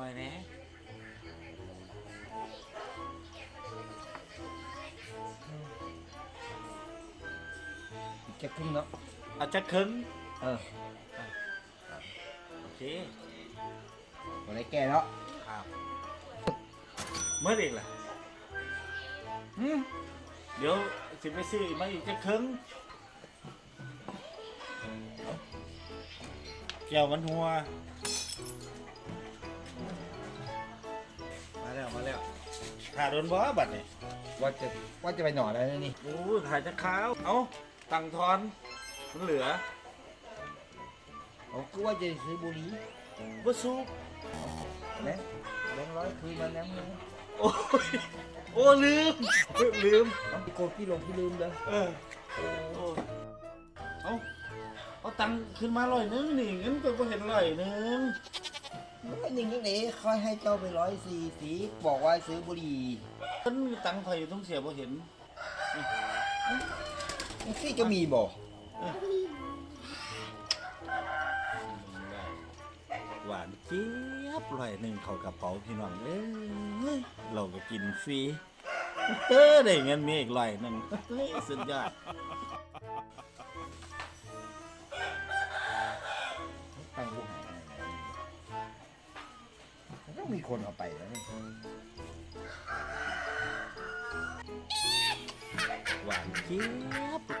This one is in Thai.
น่อยแหนะจะครึ่งเนาะเอาจักครึ่งเออโอเคบ่ได้แก่แล้วครับเมื่อเด็กล่ะอืมเดี๋ยวสิไปซื้อมาอีกจักครึ่งเกี่ยวมันหัว ขาโดนบ่บัดนี่ว่าจะว่าจะไปหน่อแล้วนี่โอ้ยถ่ายจะขาวเอ้าตังทอนมันเหลือเขาก็ว่าจะซื้อบุหรี่บ่ซุกนะแบงค์ร้อยคืนมาแล้วนะโอ้ยโอ้ลืมลืมเอาโกดพี่ลงพี่ลืมเลยเออโอ้เอาเอาตังค์ขึ้นมาร้อยหนึงนี่เงินก็บ่เห็นร้อยหนึง ร้อยหนึ่งนี่เอ๋ค่อยให้เจ้าไปร้อยสี่สีบอกว่าซื้อบุหรี่เพิ่นมีตังค์ข่อยอยู่ต้องเสียบ่เห็นนี่จะมีบ่หวานเจี๊ยบร้อยหนึ่งเขากระเป๋าพี่น้องเอ้ยเราก็กินฟรีเออได้เงินมีอีกร้อยหนึ่งสุดยอด ต้องมีคนเอาไปแล้วนี่หวานเจี๊ยบ